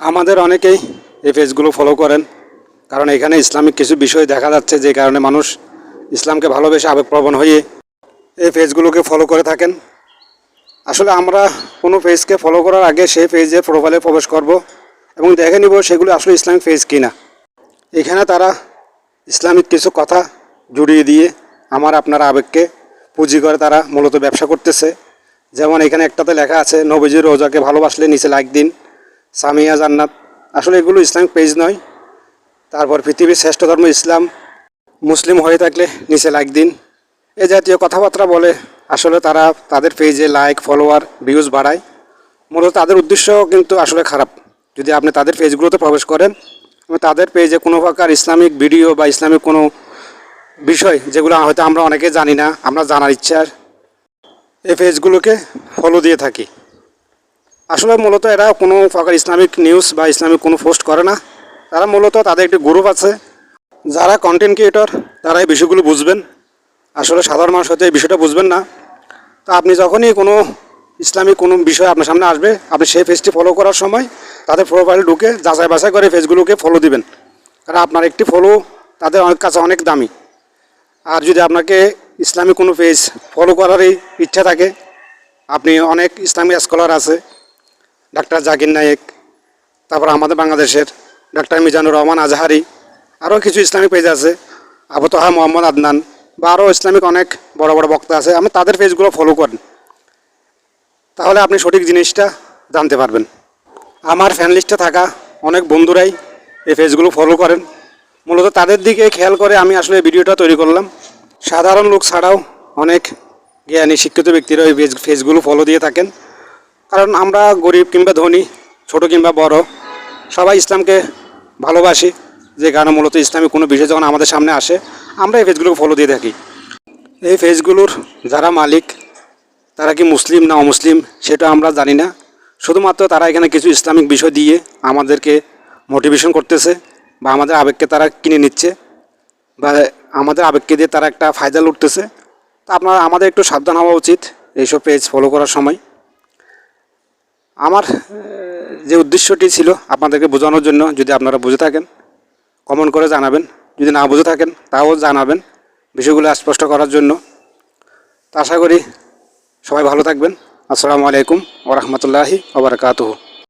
আমাদের অনেকেই এই পেজগুলো ফলো করেন, কারণ এখানে ইসলামিক কিছু বিষয় দেখা যাচ্ছে যে কারণে মানুষ ইসলামকে ভালোবেসে আবেগপ্রবণ হয়ে এই পেজগুলোকে ফলো করে থাকেন। আসলে আমরা কোনো পেজকে ফলো করার আগে সেই পেজের প্রোফাইলে প্রবেশ করব এবং দেখে নিব সেগুলো আসলে ইসলামিক পেজ কিনা। এখানে তারা ইসলামিক কিছু কথা জুড়িয়ে দিয়ে আমার আপনার আবেগকে পুঁজি করে তারা মূলত ব্যবসা করতেছে। যেমন এখানে একটাতে লেখা আছে নবীজির রোজাকে ভালোবাসলে নিচে লাইক দিন। সামিয়া জান্নাত। আসলে এগুলো ইসলামিক পেজ নয়। তারপর পৃথিবীর শ্রেষ্ঠ ধর্ম ইসলাম। মুসলিম হয়ে থাকলে নিচে লাইক দিন। এ জাতীয় কথাবার্তা বলে, আসলে তারা তাদের পেজে লাইক ফলোয়ার ভিউজ বাড়ায়। মূলত তাদের উদ্দেশ্য কিন্তু আসলে খারাপ। যদি আপনি তাদের পেজগুলোতে প্রবেশ করেন তাদের পেজে কোনো প্রকার ইসলামিক ভিডিও বা ইসলামিক কোনো বিষয় যেগুলো হয়তো আমরা অনেকে জানি না, আমরা জানার ইচ্ছার এই পেজগুলোকে ফলো দিয়ে থাকি। আসলে মূলত এরা কোনো প্রকার ইসলামিক নিউজ বা ইসলামিক কোনো পোস্ট করে না। তারা মূলত তাদের একটি গ্রুপ আছে, যারা কন্টেন্ট ক্রিয়েটর তারা এই বিষয়গুলো বুঝবেন। আসলে সাধারণ মানুষ হয়তো এই বিষয়টা বুঝবেন না। তা আপনি যখনই কোনো ইসলামিক কোনো বিষয় আপনার সামনে আসবে, আপনি সেই পেজটি ফলো করার সময় তাদের প্রোফাইল ঢুকে যাচাই বাছাই করে পেজগুলোকে ফলো দিবেন। কারণ আপনার একটি ফলো তাদের অনেক কাছে অনেক দামি। আর যদি আপনাকে ইসলামিক কোনো পেজ ফলো করারই ইচ্ছা থাকে, আপনি অনেক ইসলামিক স্কলার আছে ডাক্তার জাকির নায়েক, তারপর আমাদের বাংলাদেশের ডাক্তার মিজানুর রহমান আজহারি, আরও কিছু ইসলামিক পেজ আছে, আবু তোহা মোহাম্মদ আদনান, বা আরও ইসলামিক অনেক বড় বড় বক্তা আছে আপনি তাদের পেজগুলো ফলো করেন তাহলে আপনি সঠিক জিনিসটা জানতে পারবেন। আমার ফ্যান লিস্টে থাকা অনেক বন্ধুরাই এই পেজগুলো ফলো করেন। মূলত তাদের দিকে খেয়াল করে আমি আসলে ভিডিওটা তৈরি করলাম। সাধারণ লোক ছাড়াও অনেক জ্ঞানী, শিক্ষিত ব্যক্তিরা এই পেজ পেজগুলো ফলো দিয়ে থাকেন। কারণ আমরা গরিব কিংবা ধনী, ছোট কিংবা বড়, সবাই ইসলামকে ভালোবাসি। যে কারণে মূলত ইসলামিক কোনো বিষয় যখন আমাদের সামনে আসে, আমরা এই ফেজগুলোকে ফলো দিয়ে থাকি। এই ফেজগুলোর যারা মালিক, তারা কি মুসলিম না অমুসলিম, সেটা আমরা জানি না। শুধুমাত্র তারা এখানে কিছু ইসলামিক বিষয় দিয়ে আমাদেরকে মোটিভেশন করতেছে, বা আমাদের আবেগকে তারা কিনে নিচ্ছে, বা আমাদের আবেগকে দিয়ে তারা একটা ফায়দা লুটতেছে। তা আপনার আমাদের একটু সাবধান হওয়া উচিত এইসব পেজ ফলো করার সময়। আমার যে উদ্দেশ্যটি ছিল আপনাদেরকে বোঝানোর জন্য, যদি আপনারা বুঝে থাকেন কমেন্ট করে জানাবেন। যদি না বুঝে থাকেন, তাও জানাবেন বিষয়গুলো স্পষ্ট করার জন্য। তা আশা করি সবাই ভালো থাকবেন। আসসালামু আলাইকুম ওরহমতুল্লাহি ওবরাকাতুহু